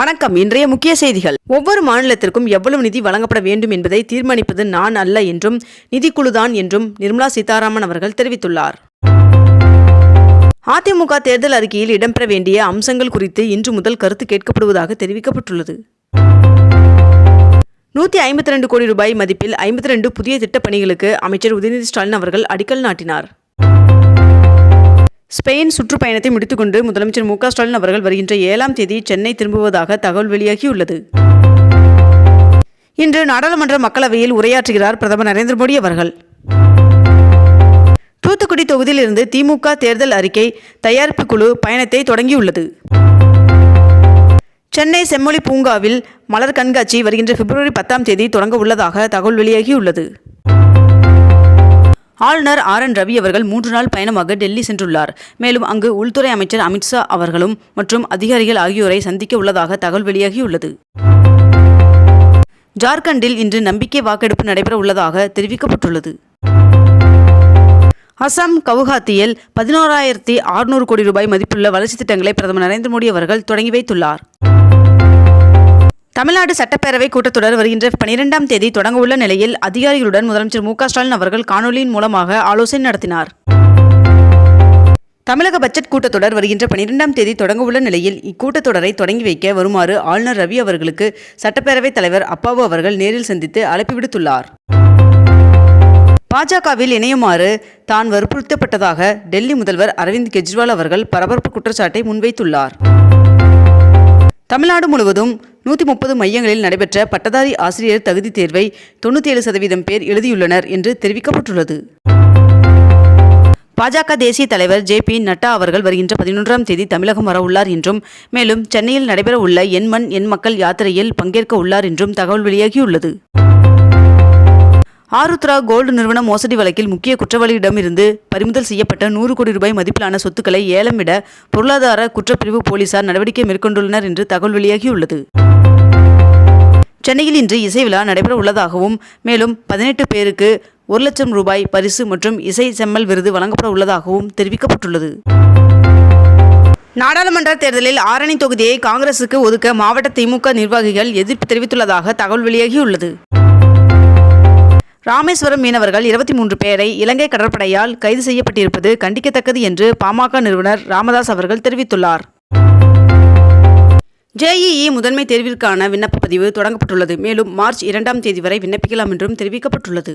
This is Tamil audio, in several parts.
வணக்கம். இன்றைய முக்கிய செய்திகள். ஒவ்வொரு மாநிலத்திற்கும் எவ்வளவு நிதி வழங்கப்பட வேண்டும் என்பதை தீர்மானிப்பது நான் அல்ல என்றும் நிதிக்குழுதான் என்றும் நிர்மலா சீதாராமன் அவர்கள் தெரிவித்துள்ளார். அதிமுக தேர்தல் அறிக்கையில் இடம்பெற வேண்டிய அம்சங்கள் குறித்து இன்று முதல் கருத்து கேட்கப்படுவதாக தெரிவிக்கப்பட்டுள்ளது. நூற்றி ஐம்பத்தி ரெண்டு கோடி ரூபாய் மதிப்பில் ஐம்பத்தி ரெண்டு புதிய திட்டப்பணிகளுக்கு அமைச்சர் உதயநிதி ஸ்டாலின் அவர்கள் அடிக்கல் நாட்டினார். ஸ்பெயின் சுற்றுப்பயணத்தை முடித்துக்கொண்டு முதலமைச்சர் மு ஸ்டாலின் அவர்கள் வருகின்ற ஏழாம் தேதி சென்னை திரும்புவதாக தகவல் வெளியாகியுள்ளது. இன்று நாடாளுமன்ற மக்களவையில் உரையாற்றுகிறார் பிரதமர் நரேந்திர மோடி அவர்கள். தூத்துக்குடி தொகுதியிலிருந்து திமுக தேர்தல் அறிக்கை தயாரிப்பு குழு பயணத்தை தொடங்கியுள்ளது. சென்னை செம்மொழி பூங்காவில் மலர் கண்காட்சி வருகின்ற பிப்ரவரி பத்தாம் தேதி தொடங்க உள்ளதாக தகவல் வெளியாகியுள்ளது. ஆளுநர் ஆர் என் ரவி அவர்கள் மூன்று நாள் பயணமாக டெல்லி சென்றுள்ளார். மேலும் அங்கு உள்துறை அமைச்சர் அமித்ஷா அவர்களும் மற்றும் அதிகாரிகள் ஆகியோரை சந்திக்க உள்ளதாக தகவல் வெளியாகியுள்ளது. ஜார்க்கண்டில் இன்று நம்பிக்கை வாக்கெடுப்பு நடைபெற உள்ளதாக தெரிவிக்கப்பட்டுள்ளது. அசாம் கவுஹாத்தியில் பதினோராயிரத்தி அறுநூறு கோடி ரூபாய் மதிப்புள்ள வளர்ச்சித் திட்டங்களை பிரதமர் நரேந்திர மோடி அவர்கள் தொடங்கி வைத்துள்ளார். தமிழ்நாடு சட்டப்பேரவை கூட்டத்தொடர் வருகின்ற பனிரெண்டாம் தேதி தொடங்கவுள்ள நிலையில் அதிகாரிகளுடன் முதலமைச்சர் மு ஸ்டாலின் அவர்கள் காணொலியின் மூலமாக ஆலோசனை நடத்தினார். தமிழக பட்ஜெட் கூட்டத்தொடர் வருகின்ற பனிரெண்டாம் தேதி தொடங்கவுள்ள நிலையில் இக்கூட்டத்தொடரை தொடங்கி வைக்க வருமாறு ஆளுநர் ரவி அவர்களுக்கு சட்டப்பேரவைத் தலைவர் அப்பாவு அவர்கள் நேரில் சந்தித்து அழைப்பு விடுத்துள்ளார். பாஜகவில் இணையுமாறு தான் வற்புறுத்தப்பட்டதாக டெல்லி முதல்வர் அரவிந்த் கெஜ்ரிவால் அவர்கள் பரபரப்பு குற்றச்சாட்டை முன்வைத்துள்ளார். தமிழ்நாடு முழுவதும் நூற்றி முப்பது மையங்களில் நடைபெற்ற பட்டதாரி ஆசிரியர் தகுதி தேர்வை தொண்ணூற்றி ஏழு சதவீதம் பேர் எழுதியுள்ளனர் என்று தெரிவிக்கப்பட்டுள்ளது. பாஜக தேசிய தலைவர் ஜே பி நட்டா அவர்கள் வருகின்ற பதினொன்றாம் தேதி தமிழகம் வர உள்ளார் என்றும் மேலும் சென்னையில் நடைபெற உள்ள என் மண் என் மக்கள் யாத்திரையில் பங்கேற்க உள்ளார் என்றும் தகவல் வெளியாகியுள்ளது. ஆருத்ரா கோல்டு நிறுவன மோசடி வழக்கில் முக்கிய குற்றவாளியிடமிருந்து பறிமுதல் செய்யப்பட்ட நூறு கோடி ரூபாய் மதிப்பிலான சொத்துக்களை ஏலம் விட பொருளாதார குற்றப்பிரிவு போலீசார் நடவடிக்கை மேற்கொண்டுள்ளனர் என்று தகவல் வெளியாகியுள்ளது. சென்னையில் இன்று இசை விழா நடைபெற உள்ளதாகவும் மேலும் பதினெட்டு பேருக்கு ஒரு லட்சம் ரூபாய் பரிசு மற்றும் இசை செம்மல் விருது வழங்கப்பட உள்ளதாகவும் தெரிவிக்கப்பட்டுள்ளது. நாடாளுமன்ற தேர்தலில் ஆரணி தொகுதியை காங்கிரசுக்கு ஒதுக்க மாவட்ட திமுக நிர்வாகிகள் எதிர்ப்பு தெரிவித்துள்ளதாக தகவல் வெளியாகியுள்ளது. ராமேஸ்வரம் மீனவர்கள் இருபத்தி மூன்று பேரை இலங்கை கடற்படையால் கைது செய்யப்பட்டிருப்பது கண்டிக்கத்தக்கது என்று பாமக நிறுவனர் ராமதாஸ் அவர்கள் தெரிவித்துள்ளார். ஜேஇஇ முதன்மை தேர்விற்கான விண்ணப்ப பதிவு தொடங்கப்பட்டுள்ளது. மேலும் மார்ச் இரண்டாம் தேதி வரை விண்ணப்பிக்கலாம் என்றும் தெரிவிக்கப்பட்டுள்ளது.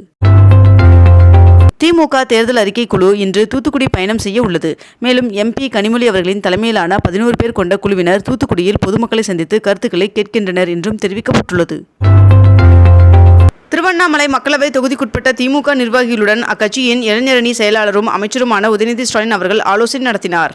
திமுக தேர்தல் அறிக்கை குழு இன்று தூத்துக்குடி பயணம் செய்ய உள்ளது. மேலும் எம்பி கனிமொழி அவர்களின் தலைமையிலான பதினோரு பேர் கொண்ட குழுவினர் தூத்துக்குடியில் பொதுமக்களை சந்தித்து கருத்துக்களை கேட்கின்றனர் என்றும் தெரிவிக்கப்பட்டுள்ளது. திருவண்ணாமலை மக்களவை தொகுதிக்குட்பட்ட திமுக நிர்வாகிகளுடன் அக்கட்சியின் இளைஞரணி செயலாளரும் அமைச்சருமான உதயநிதி ஸ்டாலின் அவர்கள் ஆலோசனை நடத்தினார்.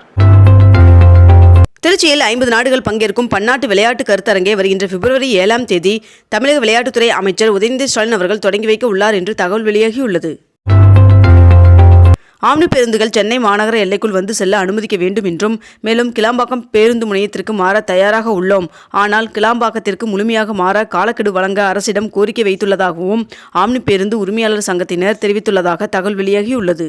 திருச்சியில் ஐம்பது நாடுகள் பங்கேற்கும் பன்னாட்டு விளையாட்டு கருத்தரங்கை வருகின்ற பிப்ரவரி ஏழாம் தேதி தமிழக விளையாட்டுத்துறை அமைச்சர் உதயநிதி ஸ்டாலின் அவர்கள் தொடங்கி வைக்க உள்ளார் என்று தகவல் வெளியாகியுள்ளது. ஆம்னி பேருந்துகள் சென்னை மாநகர எல்லைக்குள் வந்து செல்ல அனுமதிக்க வேண்டும் என்றும் மேலும் கிளாம்பாக்கம் பேருந்து முனையத்திற்கு மாற தயாராக உள்ளோம். ஆனால் கிளாம்பாக்கத்திற்கு முழுமையாக மாற காலக்கெடு வழங்க அரசிடம் கோரிக்கை வைத்துள்ளதாகவும் ஆம்னி பேருந்து உரிமையாளர் சங்கத்தினர் தெரிவித்துள்ளதாக தகவல் வெளியாகியுள்ளது.